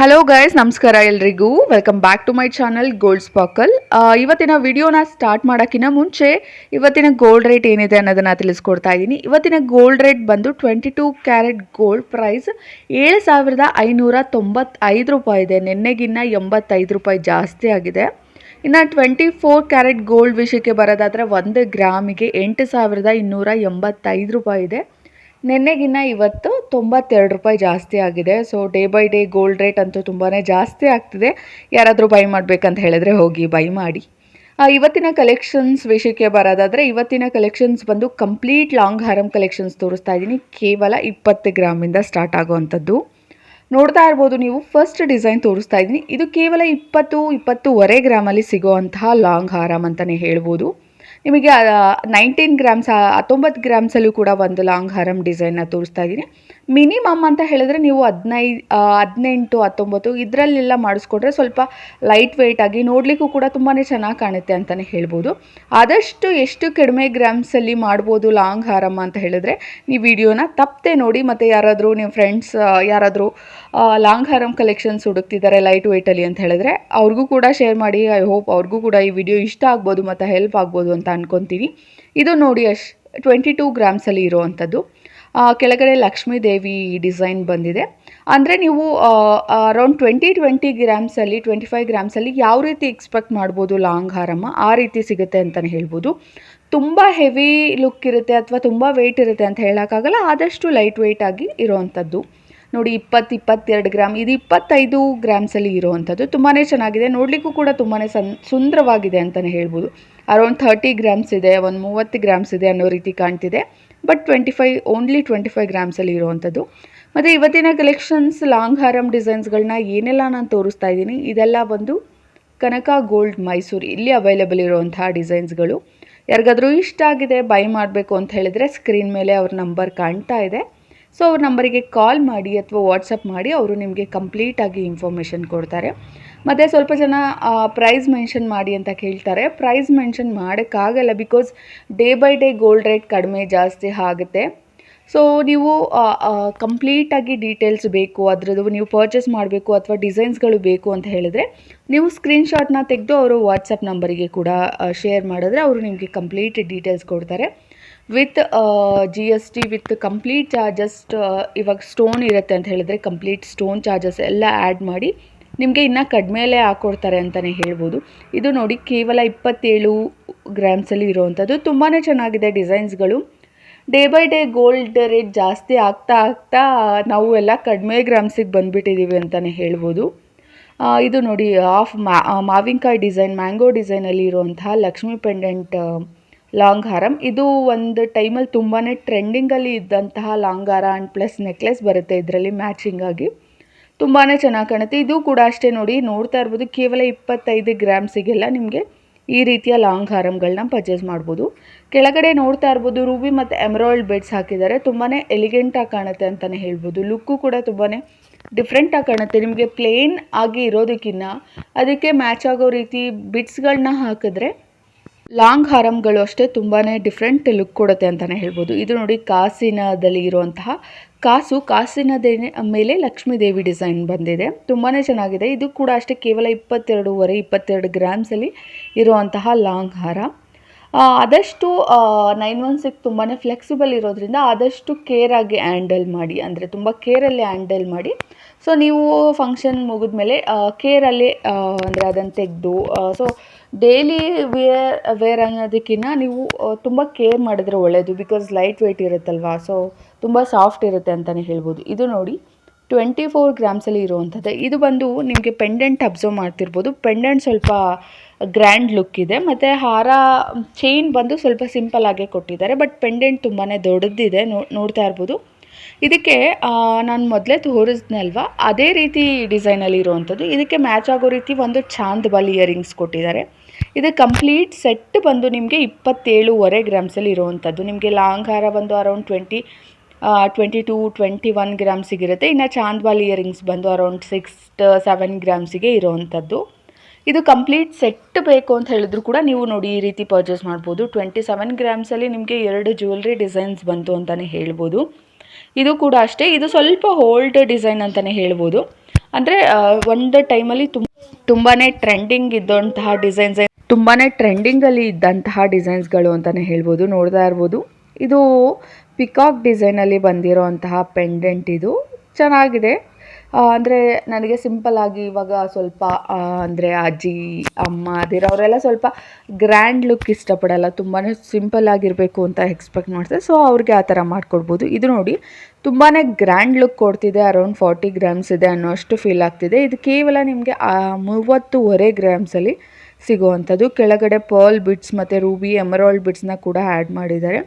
Hello guys ನಮಸ್ಕಾರ ಎಲ್ರಿಗೂ. Welcome back to my channel gold sparkle ಇವತ್ತಿನ ವಿಡಿಯೋನ ಸ್ಟಾರ್ಟ್ ಮಾಡೋಕ್ಕಿಂತ ಮುಂಚೆ ಇವತ್ತಿನ ಗೋಲ್ಡ್ ರೇಟ್ ಏನಿದೆ ಅನ್ನೋದನ್ನು ತಿಳಿಸ್ಕೊಡ್ತಾ ಇದ್ದೀನಿ. ಇವತ್ತಿನ ಗೋಲ್ಡ್ ರೇಟ್ ಬಂದು twenty two carat gold price ಏಳು ಸಾವಿರದ ಐನೂರ ತೊಂಬತ್ತೈದು ರೂಪಾಯಿ ಇದೆ. ನಿನ್ನೆಗಿನ್ನ ಎಂಬತ್ತೈದು ರೂಪಾಯಿ ಜಾಸ್ತಿ ಆಗಿದೆ. ಇನ್ನು ಟ್ವೆಂಟಿ ಫೋರ್ ಕ್ಯಾರೆಟ್ ಗೋಲ್ಡ್ ವಿಷಯಕ್ಕೆ ಬರೋದಾದರೆ ಒಂದು ಗ್ರಾಮಿಗೆ ಎಂಟು ಸಾವಿರದ ಇನ್ನೂರ ಎಂಬತ್ತೈದು ರೂಪಾಯಿ ಇದೆ. ನಿನ್ನೆಗಿನ್ನ ಇವತ್ತು ತೊಂಬತ್ತೆರಡು ರೂಪಾಯಿ ಜಾಸ್ತಿ ಆಗಿದೆ. So day by day gold rate ಅಂತೂ ತುಂಬಾ ಜಾಸ್ತಿ ಆಗ್ತಿದೆ. ಯಾರಾದರೂ ಬೈ ಮಾಡಬೇಕಂತ ಹೇಳಿದ್ರೆ ಹೋಗಿ ಬೈ ಮಾಡಿ. ಇವತ್ತಿನ ಕಲೆಕ್ಷನ್ಸ್ ವಿಷಯಕ್ಕೆ ಬರೋದಾದರೆ, ಇವತ್ತಿನ ಕಲೆಕ್ಷನ್ಸ್ ಬಂದು ಕಂಪ್ಲೀಟ್ ಲಾಂಗ್ ಹಾರಮ್ ಕಲೆಕ್ಷನ್ಸ್ ತೋರಿಸ್ತಾ ಇದ್ದೀನಿ. ಕೇವಲ ಇಪ್ಪತ್ತು ಗ್ರಾಮಿಂದ ಸ್ಟಾರ್ಟ್ ಆಗುವಂಥದ್ದು. ನೋಡ್ತಾ ಇರ್ಬೋದು ನೀವು ಫಸ್ಟ್ ಡಿಸೈನ್ ತೋರಿಸ್ತಾ ಇದ್ದೀನಿ. ಇದು ಕೇವಲ ಇಪ್ಪತ್ತು, ಇಪ್ಪತ್ತೂವರೆ ಗ್ರಾಮಲ್ಲಿ ಸಿಗೋವಂತಹ ಲಾಂಗ್ ಹಾರಮ್ ಅಂತಲೇ ಹೇಳ್ಬೋದು. ನಿಮಗೆ ನೈನ್ಟೀನ್ ಗ್ರಾಮ್ಸ್ ಹತ್ತೊಂಬತ್ತು ಗ್ರಾಮ್ಸಲ್ಲೂ ಕೂಡ ಒಂದು ಲಾಂಗ್ ಹಾರಮ್ ಡಿಸೈನ್ನ ತೋರಿಸ್ತಾ ಇದ್ದೀನಿ. ಮಿನಿಮಮ್ ಅಂತ ಹೇಳಿದ್ರೆ ನೀವು ಹದಿನೈದು ಹದಿನೆಂಟು, ಹತ್ತೊಂಬತ್ತು ಇದರಲ್ಲೆಲ್ಲ ಮಾಡಿಸ್ಕೊಟ್ರೆ ಸ್ವಲ್ಪ ಲೈಟ್ ವೆಯ್ಟ್ ಆಗಿ ನೋಡಲಿಕ್ಕೂ ಕೂಡ ತುಂಬಾ ಚೆನ್ನಾಗಿ ಕಾಣುತ್ತೆ ಅಂತಲೇ ಹೇಳ್ಬೋದು. ಆದಷ್ಟು ಎಷ್ಟು ಕಡಿಮೆ ಗ್ರಾಮ್ಸಲ್ಲಿ ಮಾಡ್ಬೋದು ಲಾಂಗ್ ಹಾರಮ್ ಅಂತ ಹೇಳಿದ್ರೆ ನೀವು ವಿಡಿಯೋನ ತಪ್ಪದೆ ನೋಡಿ ಮತ್ತು ಯಾರಾದರೂ ನಿಮ್ಮ ಫ್ರೆಂಡ್ಸ್ ಯಾರಾದರೂ ಲಾಂಗ್ ಹಾರಮ್ ಕಲೆಕ್ಷನ್ಸ್ ಹುಡುಕ್ತಿದ್ದಾರೆ ಲೈಟ್ ವೆಯ್ಟಲ್ಲಿ ಅಂತ ಹೇಳಿದ್ರೆ, ಅವ್ರಿಗೂ ಕೂಡ ಶೇರ್ ಮಾಡಿ ಐ ಹೋಪ್ ಅವ್ರಿಗೂ ಕೂಡ ಈ ವಿಡಿಯೋ ಇಷ್ಟ ಆಗ್ಬೋದು ಮತ್ತು ಹೆಲ್ಪ್ ಆಗ್ಬೋದು ಅಂತ ಅನ್ಕೊತೀನಿ ಇದು ನೋಡಿ ಅಶ್ ಟ್ವೆಂಟಿ ಟೂ ಗ್ರಾಮ್ಸಲ್ಲಿ ಇರೋವಂಥದ್ದು ಕೆಳಗಡೆ ಲಕ್ಷ್ಮೀ ದೇವಿ ಡಿಸೈನ್ ಬಂದಿದೆ. ಅಂದರೆ ನೀವು ಅರೌಂಡ್ ಟ್ವೆಂಟಿ ಟ್ವೆಂಟಿ ಗ್ರಾಮ್ಸಲ್ಲಿ ಟ್ವೆಂಟಿ ಫೈವ್ ಗ್ರಾಮ್ಸಲ್ಲಿ ಯಾವ ರೀತಿ ಎಕ್ಸ್ಪೆಕ್ಟ್ ಮಾಡ್ಬೋದು ಲಾಂಗ್ ಹಾರಮ್ಮ ಆ ರೀತಿ ಸಿಗುತ್ತೆ ಅಂತಲೇ ಹೇಳ್ಬೋದು. ತುಂಬ ಹೆವಿ ಲುಕ್ ಇರುತ್ತೆ ಅಥವಾ ತುಂಬ ವೆಯ್ಟ್ ಇರುತ್ತೆ ಅಂತ ಹೇಳೋಕ್ಕಾಗಲ್ಲ, ಆದಷ್ಟು ಲೈಟ್ ವೆಯ್ಟ್ ಆಗಿ ಇರೋವಂಥದ್ದು ನೋಡಿ, ಇಪ್ಪತ್ತು, ಇಪ್ಪತ್ತೆರಡು ಗ್ರಾಮ್. ಇದು ಇಪ್ಪತ್ತೈದು ಗ್ರಾಮ್ಸಲ್ಲಿ ಇರೋವಂಥದ್ದು. ತುಂಬಾ ಚೆನ್ನಾಗಿದೆ. ನೋಡಲಿಕ್ಕೂ ಕೂಡ ತುಂಬಾ ಸನ್, ಸುಂದರವಾಗಿದೆ ಅಂತಲೇ ಹೇಳ್ಬೋದು. ಅರೌಂಡ್ ಥರ್ಟಿ ಗ್ರಾಮ್ಸ್ ಇದೆ, ಒಂದು ಮೂವತ್ತು ಗ್ರಾಮ್ಸ್ ಇದೆ ಅನ್ನೋ ರೀತಿ ಕಾಣ್ತಿದೆ. But twenty five only twenty five ಗ್ರಾಮ್ಸಲ್ಲಿ ಇರುವಂಥದ್ದು. ಮತ್ತು ಇವತ್ತಿನ ಕಲೆಕ್ಷನ್ಸ್ ಲಾಂಗ್ ಹಾರಮ್ ಡಿಸೈನ್ಸ್ಗಳನ್ನ ಏನೆಲ್ಲ ನಾನು ತೋರಿಸ್ತಾ ಇದ್ದೀನಿ, ಇದೆಲ್ಲ ಒಂದು ಕನಕ ಗೋಲ್ಡ್ ಮೈಸೂರು ಇಲ್ಲಿ ಅವೈಲೇಬಲ್ ಇರುವಂತಹ ಡಿಸೈನ್ಸ್ಗಳು ಯಾರಿಗಾದರೂ ಇಷ್ಟ ಆಗಿದೆ ಬೈ ಮಾಡಬೇಕು ಅಂತ ಹೇಳಿದರೆ ಸ್ಕ್ರೀನ್ ಮೇಲೆ ಅವ್ರ ನಂಬರ್ ಕಾಣ್ತಾ ಇದೆ. ಸೊ ಅವ್ರ ನಂಬರಿಗೆ ಕಾಲ್ ಮಾಡಿ ಅಥವಾ ವಾಟ್ಸಪ್ ಮಾಡಿ ಅವರು ನಿಮಗೆ ಕಂಪ್ಲೀಟಾಗಿ ಇನ್ಫಾರ್ಮೇಷನ್ ಕೊಡ್ತಾರೆ. ಮತ್ತು ಸ್ವಲ್ಪ ಜನ ಪ್ರೈಸ್ ಮೆನ್ಷನ್ ಮಾಡಿ ಅಂತ ಕೇಳ್ತಾರೆ. ಪ್ರೈಸ್ ಮೆನ್ಷನ್ ಮಾಡೋಕ್ಕಾಗಲ್ಲ because day by day gold rate ಕಡಿಮೆ ಜಾಸ್ತಿ ಆಗುತ್ತೆ. ಸೊ ನೀವು ಕಂಪ್ಲೀಟಾಗಿ ಡೀಟೇಲ್ಸ್ ಬೇಕು, ಅದರದ್ದು ನೀವು ಪರ್ಚೇಸ್ ಮಾಡಬೇಕು ಅಥವಾ ಡಿಸೈನ್ಸ್ಗಳು ಬೇಕು ಅಂತ ಹೇಳಿದ್ರೆ ನೀವು ಸ್ಕ್ರೀನ್ಶಾಟ್ನ ತೆಗೆದು ಅವರು ವಾಟ್ಸಪ್ ನಂಬರಿಗೆ ಕೂಡ ಶೇರ್ ಮಾಡಿದ್ರೆ ಅವರು ನಿಮಗೆ ಕಂಪ್ಲೀಟ್ ಡೀಟೇಲ್ಸ್ ಕೊಡ್ತಾರೆ. With G S T with complete charges ಇವಾಗ ಸ್ಟೋನ್ ಇರುತ್ತೆ ಅಂತ ಹೇಳಿದ್ರೆ ಕಂಪ್ಲೀಟ್ ಸ್ಟೋನ್ ಚಾರ್ಜಸ್ ಎಲ್ಲ ಆ್ಯಡ್ ಮಾಡಿ ನಿಮಗೆ ಇನ್ನೂ ಕಡಿಮೆಯಲ್ಲೇ ಹಾಕ್ಕೊಡ್ತಾರೆ ಅಂತಲೇ ಹೇಳ್ಬೋದು. ಇದು ನೋಡಿ ಕೇವಲ ಇಪ್ಪತ್ತೇಳು ಗ್ರಾಮ್ಸಲ್ಲಿ ಇರೋವಂಥದ್ದು. ತುಂಬಾ ಚೆನ್ನಾಗಿದೆ ಡಿಸೈನ್ಸ್ಗಳು. Day by day gold rate ಜಾಸ್ತಿ ಆಗ್ತಾ ಆಗ್ತಾ ನಾವು ಎಲ್ಲ ಕಡಿಮೆ ಗ್ರಾಮ್ಸಿಗೆ ಬಂದುಬಿಟ್ಟಿದ್ದೀವಿ ಅಂತಲೇ ಹೇಳ್ಬೋದು. ಇದು ನೋಡಿ ಆಫ್ ಮಾ ಮಾವಿನಕಾಯಿ ಡಿಸೈನ್ ಮ್ಯಾಂಗೋ ಡಿಸೈನಲ್ಲಿ ಇರುವಂತಹ ಲಕ್ಷ್ಮಿ ಪೆಂಡೆಂಟ್ ಲಾಂಗ್ ಹಾರಮ್ ಇದು ಒಂದು ಟೈಮಲ್ಲಿ ತುಂಬಾ ಟ್ರೆಂಡಿಂಗಲ್ಲಿ ಇದ್ದಂತಹ ಲಾಂಗ್ ಹಾರ ಆ್ಯಂಡ್ ಪ್ಲಸ್ ನೆಕ್ಲೆಸ್ ಬರುತ್ತೆ ಇದರಲ್ಲಿ ಮ್ಯಾಚಿಂಗ್ ಆಗಿ. ತುಂಬಾ ಚೆನ್ನಾಗಿ ಕಾಣುತ್ತೆ. ಇದು ಕೂಡ ಅಷ್ಟೇ ನೋಡಿ, ನೋಡ್ತಾ ಇರ್ಬೋದು. ಕೇವಲ ಇಪ್ಪತ್ತೈದು ಗ್ರಾಮ್ಸಿಗೆಲ್ಲ ನಿಮಗೆ ಈ ರೀತಿಯ ಲಾಂಗ್ ಹಾರಮ್ಗಳನ್ನ ಪರ್ಚೇಸ್ ಮಾಡ್ಬೋದು. ಕೆಳಗಡೆ ನೋಡ್ತಾ ಇರ್ಬೋದು, ರೂಬಿ ಮತ್ತು ಎಮರಾಲ್ಡ್ ಬೆಡ್ಸ್ ಹಾಕಿದ್ದಾರೆ. ತುಂಬಾ ಎಲಿಗೆಂಟಾಗಿ ಕಾಣುತ್ತೆ ಅಂತಲೇ ಹೇಳ್ಬೋದು. ಲುಕ್ಕು ಕೂಡ ತುಂಬಾ ಡಿಫ್ರೆಂಟಾಗಿ ಕಾಣುತ್ತೆ. ನಿಮಗೆ ಪ್ಲೇನ್ ಆಗಿ ಇರೋದಕ್ಕಿಂತ ಅದಕ್ಕೆ ಮ್ಯಾಚ್ ಆಗೋ ರೀತಿ ಬಿಟ್ಸ್ಗಳನ್ನ ಹಾಕಿದ್ರೆ ಲಾಂಗ್ ಹಾರಮ್ಗಳು ಅಷ್ಟೇ ತುಂಬಾ ಡಿಫ್ರೆಂಟ್ ಲುಕ್ ಕೊಡುತ್ತೆ ಅಂತಲೇ ಹೇಳ್ಬೋದು. ಇದು ನೋಡಿ ಕಾಸಿನದಲ್ಲಿ ಇರುವಂತಹ ಕಾಸು. ಕಾಸಿನದೇ ಮೇಲೆ ಲಕ್ಷ್ಮೀ ದೇವಿ ಡಿಸೈನ್ ಬಂದಿದೆ. ತುಂಬಾ ಚೆನ್ನಾಗಿದೆ. ಇದು ಕೂಡ ಅಷ್ಟೇ ಕೇವಲ ಇಪ್ಪತ್ತೆರಡೂವರೆ, ಇಪ್ಪತ್ತೆರಡು ಗ್ರಾಮ್ಸಲ್ಲಿ ಇರುವಂತಹ ಲಾಂಗ್ ಹಾರ. ಆದಷ್ಟು ನೈನ್ ಒನ್ ಸಿಕ್ಸ್ ತುಂಬಾ ಫ್ಲೆಕ್ಸಿಬಲ್ ಇರೋದ್ರಿಂದ ಆದಷ್ಟು ಕೇರಾಗಿ ಹ್ಯಾಂಡಲ್ ಮಾಡಿ. ಅಂದರೆ ತುಂಬ ಕೇರಲ್ಲಿ ಹ್ಯಾಂಡಲ್ ಮಾಡಿ. ಸೊ ನೀವು ಫಂಕ್ಷನ್ ಮುಗಿದ್ಮೇಲೆ ಕೇರಲ್ಲಿ ಅಂದರೆ ಅದನ್ನು ತೆಗೆದು ಸೊ ಡೈಲಿ ವೇರ್ ವೇರ್ ಅನ್ನೋದಕ್ಕಿಂತ ನೀವು ತುಂಬ ಕೇರ್ ಮಾಡಿದ್ರೆ ಒಳ್ಳೆಯದು ಬಿಕಾಸ್ ಲೈಟ್ ವೆಯ್ಟ್ ಇರುತ್ತಲ್ವಾ? ಸೊ ತುಂಬ ಸಾಫ್ಟ್ ಇರುತ್ತೆ ಅಂತಲೇ ಹೇಳ್ಬೋದು. ಇದು ನೋಡಿ ಟ್ವೆಂಟಿ ಫೋರ್ ಗ್ರಾಮ್ಸಲ್ಲಿ ಇರುವಂಥದ್ದು. ಇದು ಬಂದು ನಿಮಗೆ ಪೆಂಡೆಂಟ್ ಅಬ್ಸರ್ವ್ ಮಾಡ್ತಿರ್ಬೋದು. ಪೆಂಡೆಂಟ್ ಸ್ವಲ್ಪ ಗ್ರ್ಯಾಂಡ್ ಲುಕ್ ಇದೆ. ಮತ್ತು ಹಾರ ಚೈನ್ ಬಂದು ಸ್ವಲ್ಪ ಸಿಂಪಲ್ ಆಗೇ ಕೊಟ್ಟಿದ್ದಾರೆ. ಬಟ್ ಪೆಂಡೆಂಟ್ ತುಂಬಾ ದೊಡ್ಡದಿದೆ. ನೋ, ನೋಡ್ತಾ ಇರ್ಬೋದು. ಇದಕ್ಕೆ ನಾನು ಮೊದಲೇ ತೋರಿಸ್ದಲ್ವ ಅದೇ ರೀತಿ ಡಿಸೈನಲ್ಲಿ ಇರುವಂಥದ್ದು. ಇದಕ್ಕೆ ಮ್ಯಾಚ್ ಆಗೋ ರೀತಿ ಒಂದು ಚಾಂದ್ ಬಾಲ್ ಇಯರಿಂಗ್ಸ್ ಕೊಟ್ಟಿದ್ದಾರೆ. ಇದು ಕಂಪ್ಲೀಟ್ ಸೆಟ್ ಬಂದು ನಿಮಗೆ ಇಪ್ಪತ್ತೇಳುವರೆ ಗ್ರಾಮ್ಸಲ್ಲಿ ಇರುವಂಥದ್ದು. ನಿಮಗೆ ಲಾಂಗ್ ಹಾರ ಬಂದು around twenty twenty to twenty one ಗ್ರಾಮ್ಸಿಗಿರುತ್ತೆ ಇನ್ನು ಚಾಂದ್ವಾಲ್ ಇಯರಿಂಗ್ಸ್ ಬಂದು ಅರೌಂಡ್ ಸಿಕ್ಸ್ ಸೆವೆನ್ ಗ್ರಾಮ್ಸಿಗೆ ಇರೋವಂಥದ್ದು. ಇದು ಕಂಪ್ಲೀಟ್ ಸೆಟ್ ಬೇಕು ಅಂತ ಹೇಳಿದ್ರು ಕೂಡ ನೀವು ನೋಡಿ ಈ ರೀತಿ ಪರ್ಚೇಸ್ ಮಾಡ್ಬೋದು. ಟ್ವೆಂಟಿ ಸೆವೆನ್ ಗ್ರಾಮ್ಸಲ್ಲಿ ನಿಮಗೆ ಎರಡು ಜ್ಯುವೆಲ್ರಿ ಡಿಸೈನ್ಸ್ ಬಂತು ಅಂತಲೇ ಹೇಳ್ಬೋದು. ಇದು ಕೂಡ ಅಷ್ಟೇ. ಇದು ಸ್ವಲ್ಪ ಓಲ್ಡ್ ಡಿಸೈನ್ ಅಂತಲೇ ಹೇಳ್ಬೋದು. ಅಂದರೆ ಒಂದು ಟೈಮಲ್ಲಿ ತುಂಬ ತುಂಬಾ ಟ್ರೆಂಡಿಂಗ್ ಇದ್ದಂತಹ ಡಿಸೈನ್ಸ್ ತುಂಬಾ ಟ್ರೆಂಡಿಂಗಲ್ಲಿ ಇದ್ದಂತಹ ಡಿಸೈನ್ಸ್ಗಳು ಅಂತಲೇ ಹೇಳ್ಬೋದು, ನೋಡ್ತಾ ಇರ್ಬೋದು. ಇದು ಪಿಕಾಕ್ ಡಿಸೈನಲ್ಲಿ ಬಂದಿರೋಂತಹ ಪೆಂಡೆಂಟ್ ಇದು. ಚೆನ್ನಾಗಿದೆ. ಅಂದರೆ ನನಗೆ ಸಿಂಪಲ್ ಆಗಿ ಇವಾಗ ಸ್ವಲ್ಪ ಅಂದರೆ ಅಜ್ಜಿ, ಅಮ್ಮ ಅದಿರೋರೆಲ್ಲ ಸ್ವಲ್ಪ ಗ್ರ್ಯಾಂಡ್ ಲುಕ್ ಇಷ್ಟಪಡಲ್ಲ. ತುಂಬಾ ಸಿಂಪಲ್ ಆಗಿರಬೇಕು ಅಂತ ಎಕ್ಸ್ಪೆಕ್ಟ್ ಮಾಡ್ತಾರೆ. ಸೊ ಅವ್ರಿಗೆ ಆ ಥರ ಮಾಡಿಕೊಡ್ಬೋದು. ಇದು ನೋಡಿ ತುಂಬಾ ಗ್ರ್ಯಾಂಡ್ ಲುಕ್ ಕೊಡ್ತಿದೆ. ಅರೌಂಡ್ ಫಾರ್ಟಿ ಗ್ರಾಮ್ಸ್ ಇದೆ ಅನ್ನೋಷ್ಟು ಫೀಲ್ ಆಗ್ತಿದೆ. ಇದು ಕೇವಲ ನಿಮಗೆ ಮೂವತ್ತೂವರೆ ಗ್ರಾಮ್ಸಲ್ಲಿ ಸಿಗುವಂಥದ್ದು. ಕೆಳಗಡೆ ಪರ್ಲ್ ಬಿಟ್ಸ್ ಮತ್ತು ರೂಬಿ ಎಮರಾಲ್ಡ್ ಬಿಟ್ಸ್ನ ಕೂಡ ಆ್ಯಡ್ ಮಾಡಿದ್ದಾರೆ.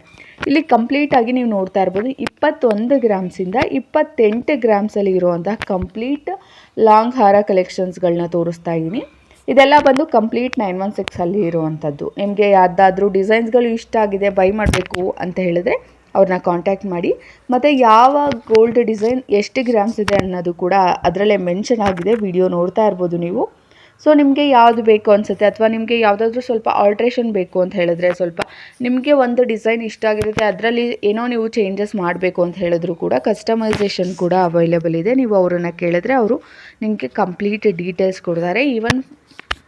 ಇಲ್ಲಿ ಕಂಪ್ಲೀಟಾಗಿ ನೀವು ನೋಡ್ತಾ ಇರ್ಬೋದು, ಇಪ್ಪತ್ತೊಂದು ಗ್ರಾಮ್ಸಿಂದ ಇಪ್ಪತ್ತೆಂಟು ಗ್ರಾಮ್ಸಲ್ಲಿ ಇರುವಂತಹ ಕಂಪ್ಲೀಟ್ ಲಾಂಗ್ ಹಾರ ಕಲೆಕ್ಷನ್ಸ್ಗಳನ್ನ ತೋರಿಸ್ತಾ ಇದ್ದೀನಿ. ಇದೆಲ್ಲ ಬಂದು ಕಂಪ್ಲೀಟ್ ನೈನ್ ಒನ್ ಸಿಕ್ಸಲ್ಲಿ ಇರುವಂಥದ್ದು. ನಿಮಗೆ ಯಾವುದಾದ್ರೂ ಡಿಸೈನ್ಸ್ಗಳು ಇಷ್ಟ ಆಗಿದೆ ಬೈ ಮಾಡಬೇಕು ಅಂತ ಹೇಳಿದ್ರೆ ಅವ್ರನ್ನ ಕಾಂಟ್ಯಾಕ್ಟ್ ಮಾಡಿ. ಮತ್ತು ಯಾವ ಗೋಲ್ಡ್ ಡಿಸೈನ್ ಎಷ್ಟು ಗ್ರಾಮ್ಸ್ ಇದೆ ಅನ್ನೋದು ಕೂಡ ಅದರಲ್ಲೇ ಮೆನ್ಷನ್ ಆಗಿದೆ ವಿಡಿಯೋ ನೋಡ್ತಾ ಇರ್ಬೋದು ನೀವು. ಸೊ ನಿಮಗೆ ಯಾವುದು ಬೇಕು ಅನಿಸುತ್ತೆ? ಅಥವಾ ನಿಮಗೆ ಯಾವುದಾದ್ರೂ ಸ್ವಲ್ಪ ಆಲ್ಟ್ರೇಷನ್ ಬೇಕು ಅಂತ ಹೇಳಿದ್ರೆ ಸ್ವಲ್ಪ ನಿಮಗೆ ಒಂದು ಡಿಸೈನ್ ಇಷ್ಟ ಆಗಿರುತ್ತೆ, ಅದರಲ್ಲಿ ಏನೋ ನೀವು ಚೇಂಜಸ್ ಮಾಡಬೇಕು ಅಂತ ಹೇಳಿದ್ರು ಕೂಡ ಕಸ್ಟಮೈಸೇಷನ್ ಕೂಡ ಅವೈಲೇಬಲ್ ಇದೆ. ನೀವು ಅವರನ್ನು ಕೇಳಿದ್ರೆ ಅವರು ನಿಮಗೆ ಕಂಪ್ಲೀಟ್ ಡೀಟೇಲ್ಸ್ ಕೊಡ್ತಾರೆ. ಈವನ್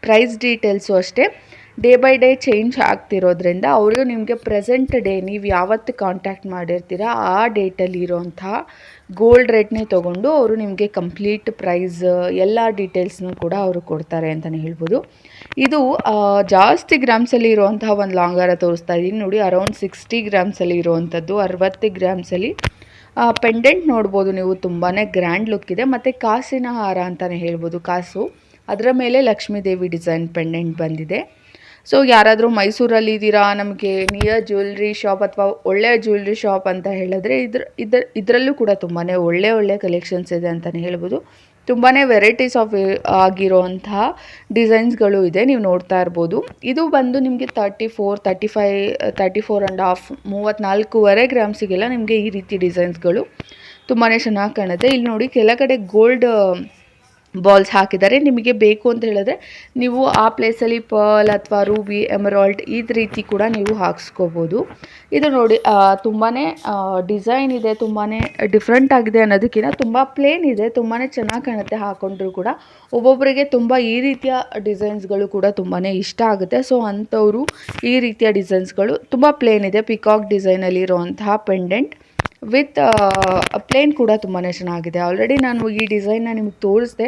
ಪ್ರೈಸ್ ಡೀಟೇಲ್ಸು ಅಷ್ಟೇ. ಡೇ ಬೈ ಡೇ ಚೇಂಜ್ ಆಗ್ತಿರೋದ್ರಿಂದ ಅವರು ನಿಮಗೆ ಪ್ರೆಸೆಂಟ್ ಡೇ ನೀವು ಯಾವತ್ತು ಕಾಂಟ್ಯಾಕ್ಟ್ ಮಾಡಿರ್ತೀರ, ಆ ಡೇಟಲ್ಲಿ ಇರೋಂತಹ ಗೋಲ್ಡ್ ರೇಟ್ನೇ ತೊಗೊಂಡು ಅವರು ನಿಮಗೆ ಕಂಪ್ಲೀಟ್ ಪ್ರೈಸ್ ಎಲ್ಲ ಡೀಟೇಲ್ಸ್ನೂ ಕೂಡ ಅವರು ಕೊಡ್ತಾರೆ ಅಂತಲೇ ಹೇಳ್ಬೋದು. ಇದು ಜಾಸ್ತಿ ಗ್ರಾಮ್ಸಲ್ಲಿ ಇರುವಂತಹ ಒಂದು ಲಾಂಗಾರ ತೋರಿಸ್ತಾ ಇದ್ದೀನಿ. ನೋಡಿ ಅರೌಂಡ್ ಸಿಕ್ಸ್ಟಿ ಗ್ರಾಮ್ಸಲ್ಲಿ ಇರುವಂಥದ್ದು ಅರವತ್ತು ಗ್ರಾಮ್ಸಲ್ಲಿ ಪೆಂಡೆಂಟ್ ನೋಡ್ಬೋದು ನೀವು ತುಂಬಾ ಗ್ರ್ಯಾಂಡ್ ಲುಕ್ ಇದೆ. ಮತ್ತು ಕಾಸಿನ ಹಾರ ಅಂತಲೇ ಹೇಳ್ಬೋದು, ಕಾಸು. ಅದರ ಮೇಲೆ ಲಕ್ಷ್ಮೀದೇವಿ ಡಿಸೈನ್ ಪೆಂಡೆಂಟ್ ಬಂದಿದೆ. ಸೊ ಯಾರಾದರೂ ಮೈಸೂರಲ್ಲಿ ಇದ್ದೀರಾ? ನಮಗೆ ನಿಯರ್ ಜ್ಯುವೆಲ್ರಿ ಶಾಪ್ ಅಥವಾ ಒಳ್ಳೆಯ ಜ್ಯುವೆಲ್ರಿ ಶಾಪ್ ಅಂತ ಹೇಳಿದ್ರೆ ಇದ್ರ ಇದ್ರ, ಇದರಲ್ಲೂ ಕೂಡ ತುಂಬಾ ಒಳ್ಳೆ ಒಳ್ಳೆ ಕಲೆಕ್ಷನ್ಸ್ ಇದೆ ಅಂತಲೇ ಹೇಳ್ಬೋದು. ತುಂಬಾ ವೆರೈಟೀಸ್ ಆಫ್ ಆಗಿರೋಂತಹ ಡಿಸೈನ್ಸ್ಗಳು ಇದೆ, ನೀವು ನೋಡ್ತಾ ಇರ್ಬೋದು. ಇದು ಬಂದು ನಿಮಗೆ thirty four thirty five thirty four and half ಮೂವತ್ತ್ನಾಲ್ಕೂವರೆ ಗ್ರಾಮ್ಸಿಗೆಲ್ಲ ನಿಮಗೆ ಈ ರೀತಿ ಡಿಸೈನ್ಸ್ಗಳು ತುಂಬಾ ಚೆನ್ನಾಗಿ ಕಾಣುತ್ತೆ. ಇಲ್ಲಿ ನೋಡಿ ಕೆಳಗಡೆ ಗೋಲ್ಡ್ ಬಾಲ್ಸ್ ಹಾಕಿದ್ದಾರೆ. ನಿಮಗೆ ಬೇಕು ಅಂತ ಹೇಳಿದ್ರೆ ನೀವು ಆ ಪ್ಲೇಸಲ್ಲಿ ಪರ್ಲ್ ಅಥವಾ ರೂಬಿ ಎಮರಾಲ್ಡ್ ಈ ರೀತಿ ಕೂಡ ನೀವು ಹಾಕ್ಸ್ಕೋಬೋದು. ಇದು ನೋಡಿ ತುಂಬಾ ಡಿಸೈನ್ ಇದೆ ತುಂಬಾ ಡಿಫ್ರೆಂಟ್ ಆಗಿದೆ ಅನ್ನೋದಕ್ಕಿಂತ ತುಂಬ ಪ್ಲೇನ್ ಇದೆ ತುಂಬಾ ಚೆನ್ನಾಗಿ ಕಾಣುತ್ತೆ ಹಾಕೊಂಡ್ರು ಕೂಡ. ಒಬ್ಬೊಬ್ಬರಿಗೆ ತುಂಬ ಈ ರೀತಿಯ ಡಿಸೈನ್ಸ್ಗಳು ಕೂಡ ತುಂಬಾ ಇಷ್ಟ ಆಗುತ್ತೆ. ಸೊ ಅಂಥವರು ಈ ರೀತಿಯ ಡಿಸೈನ್ಸ್ಗಳು ತುಂಬ ಪ್ಲೇನ್ ಇದೆ. ಪಿಕಾಕ್ ಡಿಸೈನಲ್ಲಿ ಇರುವಂತಹ ಪೆಂಡೆಂಟ್ ವಿತ್ ಪ್ಲೇನ್ ಕೂಡ ತುಂಬಾ ಚೆನ್ನಾಗಿದೆ. ಆಲ್ರೆಡಿ ನಾನು ಈ ಡಿಸೈನ್ನ ನಿಮ್ಗೆ ತೋರಿಸಿದೆ.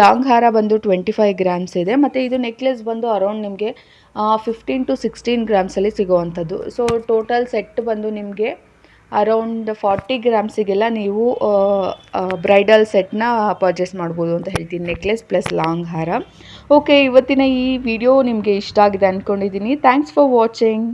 ಲಾಂಗ್ ಹಾರ ಬಂದು ಟ್ವೆಂಟಿ ಫೈವ್ ಗ್ರಾಮ್ಸ್ ಇದೆ. ಮತ್ತು ಇದು ನೆಕ್ಲೆಸ್ ಬಂದು ಅರೌಂಡ್ ನಿಮಗೆ ಫಿಫ್ಟೀನ್ ಟು ಸಿಕ್ಸ್ಟೀನ್ ಗ್ರಾಮ್ಸಲ್ಲಿ ಸಿಗೋವಂಥದ್ದು. ಸೊ ಟೋಟಲ್ ಸೆಟ್ ಬಂದು ನಿಮಗೆ ಅರೌಂಡ್ ಫಾರ್ಟಿ ಗ್ರಾಮ್ಸಿಗೆಲ್ಲ ನೀವು ಬ್ರೈಡಲ್ ಸೆಟ್ನ ಪರ್ಚೇಸ್ ಮಾಡ್ಬೋದು ಅಂತ ಹೇಳ್ತೀನಿ. ನೆಕ್ಲೆಸ್ ಪ್ಲಸ್ ಲಾಂಗ್ ಹಾರ. ಓಕೆ ಇವತ್ತಿನ ಈ ವಿಡಿಯೋ ನಿಮಗೆ ಇಷ್ಟ ಆಗಿದೆ ಅಂದ್ಕೊಂಡಿದ್ದೀನಿ ಥ್ಯಾಂಕ್ಸ್ ಫಾರ್ ವಾಚಿಂಗ್